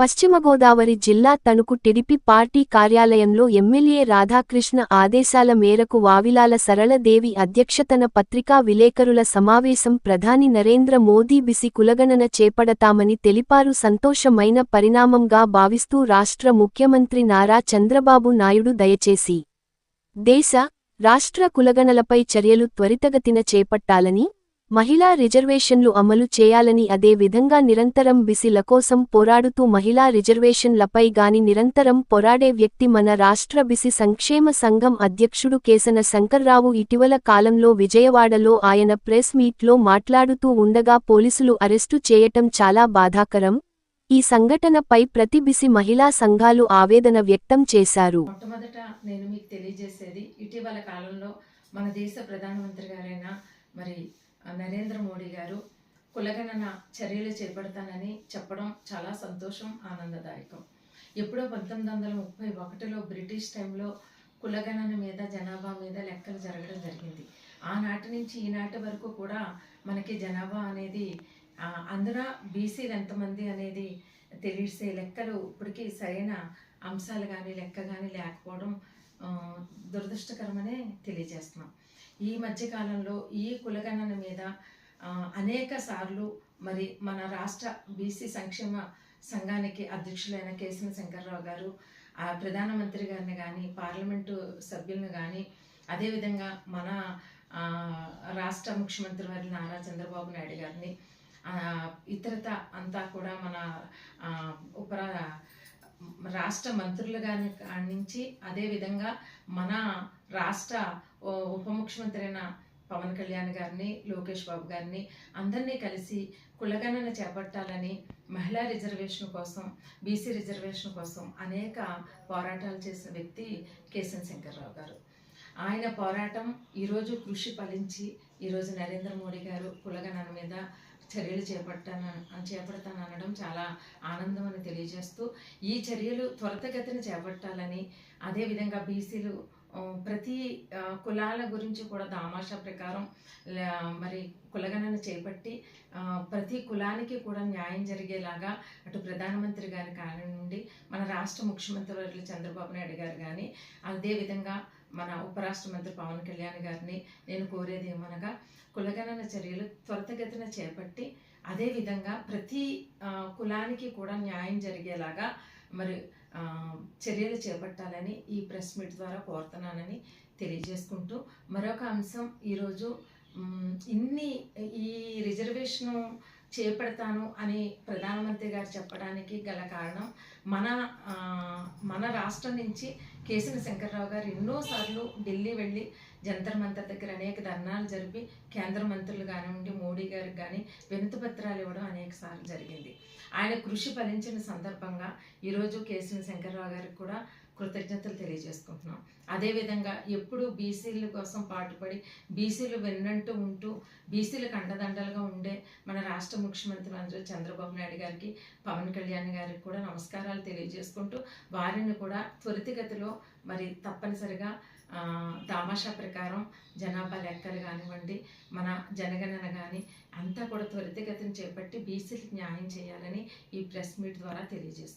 పశ్చిమ గోదావరి జిల్లా Tanuku TDP party కార్యాలయంలో ఎమ్మెల్యే రాధాకృష్ణ ఆదేశాల మేరకు వావిలాల సరళదేవి అధ్యక్షతన పత్రికా విలేకరుల సమావేశం ప్రధాని నరేంద్ర మోదీ బిసి కులగణన చేపడతామని తెలిపారు. సంతోషమైన పరిణామంగా భావిస్తూ రాష్ట్ర ముఖ్యమంత్రి నారా చంద్రబాబు నాయుడు దయచేసి దేశ రాష్ట్ర కులగణలపై చర్యలు త్వరితగతిన చేపట్టాలని మహిళా రిజర్వేషన్లు అమలు చేయాలని అదే విధంగా నిరంతరం బిసిల కోసం పోరాడుతూ మహిళా రిజర్వేషన్లపై గాని నిరంతరం పోరాడే వ్యక్తి మన రాష్ట్ర బిసి సంక్షేమ సంఘం అధ్యక్షుడు కేసన శంకర్రావు ఇటీవల కాలంలో విజయవాడలో ఆయన ప్రెస్ మీట్లో మాట్లాడుతూ ఉండగా పోలీసులు అరెస్టు చేయటం చాలా బాధాకరం. ఈ సంఘటనపై ప్రతి బిసి మహిళా సంఘాలు ఆవేదన వ్యక్తం చేశారు. నేను మీకు తెలియజేసేది ఇటీవల కాలంలో మన దేశ ప్రధానమంత్రి గారైన మరి నరేంద్ర మోడీ గారు కులగణన చర్యలు చేపడతానని చెప్పడం చాలా సంతోషం ఆనందదాయకం. ఎప్పుడో పంతొమ్మిది వందల ముప్పై ఒకటిలో బ్రిటిష్ టైంలో కులగణన మీద జనాభా మీద లెక్కలు జరగడం జరిగింది. ఆనాటి నుంచి ఈనాటి వరకు కూడా మనకి జనాభా అనేది ఆ, బీసీలు ఎంతమంది అనేది తెలిసే లెక్కలు ఇప్పటికీ సరైన అంశాలు కానీ లెక్క కానీ లేకపోవడం దురదృష్టకరమనే తెలియజేస్తున్నాం. ఈ మధ్యకాలంలో ఈ కులగణన మీద అనేక సార్లు మరి మన రాష్ట్ర బీసీ సంక్షేమ సంఘానికి అధ్యక్షులైన కేసిన శంకర్రావు గారు ఆ ప్రధానమంత్రి గారిని కానీ పార్లమెంటు సభ్యులను కానీ అదేవిధంగా మన రాష్ట్ర ముఖ్యమంత్రి వారి నారా చంద్రబాబు నాయుడు గారిని ఇతరత అంతా కూడా మన ఉపరా రాష్ట్ర మంత్రులు కానీ నుంచి అదేవిధంగా మన రాష్ట్ర ఉప ముఖ్యమంత్రి అయిన పవన్ కళ్యాణ్ గారిని లోకేష్ బాబు గారిని అందరినీ కలిసి కులగణన చేపట్టాలని మహిళా రిజర్వేషన్ కోసం బీసీ రిజర్వేషన్ కోసం అనేక పోరాటాలు చేసిన వ్యక్తి కేసన్ శంకర్రావు గారు. ఆయన పోరాటం ఈరోజు కృషి ఫలించి ఈరోజు నరేంద్ర మోడీ గారు కులగణన మీద చర్యలు చేపట్టాను చేపడతాను అనడం చాలా ఆనందం అని తెలియజేస్తూ ఈ చర్యలు త్వరితగతిన చేపట్టాలని అదేవిధంగా బీసీలు ప్రతి కులాల గురించి కూడా దామాషా ప్రకారం మరి కులగణన చేపట్టి ప్రతి కులానికి కూడా న్యాయం జరిగేలాగా అటు ప్రధానమంత్రి గారి కానివ్వండి మన రాష్ట్ర ముఖ్యమంత్రి వర్యులు చంద్రబాబు నాయుడు గారు కానీ అదేవిధంగా మన ఉపరాష్ట్ర మంత్రి పవన్ కళ్యాణ్ గారిని నేను కోరేది ఏమనగా కులగణన చర్యలు త్వరితగతిన చేపట్టి అదేవిధంగా ప్రతి కులానికి కూడా న్యాయం జరిగేలాగా మరి చర్యలు చేపట్టాలని ఈ ప్రెస్ మీట్ ద్వారా కోరుతున్నానని తెలియజేసుకుంటూ మరొక అంశం ఈరోజు ఇన్ని ఈ రిజర్వేషను చేపడతాను అని ప్రధానమంత్రి గారు చెప్పడానికి గల కారణం మన మన రాష్ట్రం నుంచి కేసిన శంకర్రావు గారు ఎన్నోసార్లు ఢిల్లీ వెళ్ళి జంతర్ మంతర్ దగ్గర అనేక ధర్నాలు జరిపి కేంద్ర మంత్రులు కానివ్వండి మోడీ గారికి కానీ వినతిపత్రాలు ఇవ్వడం అనేక సార్లు జరిగింది. ఆయన కృషి ఫలించిన సందర్భంగా ఈరోజు కేసిన శంకర్రావు గారికి కూడా కృతజ్ఞతలు తెలియజేసుకుంటున్నాం. అదేవిధంగా ఎప్పుడు బీసీల కోసం పాటుపడి బీసీలు వెన్నంటూ ఉంటూ బీసీలకు అండదండలుగా ఉండి రాష్ట్ర ముఖ్యమంత్రి మంత్రి చంద్రబాబు నాయుడు గారికి పవన్ కళ్యాణ్ గారికి కూడా నమస్కారాలు తెలియజేసుకుంటూ వారిని కూడా త్వరితగతిలో మరి తప్పనిసరిగా దామాషా ప్రకారం జనాభా లెక్కలు కానివ్వండి మన జనగణన కానీ అంతా కూడా త్వరితగతిని చేపట్టి బీసీలకు న్యాయం చేయాలని ఈ ప్రెస్ మీట్ ద్వారా తెలియజేస్తుంది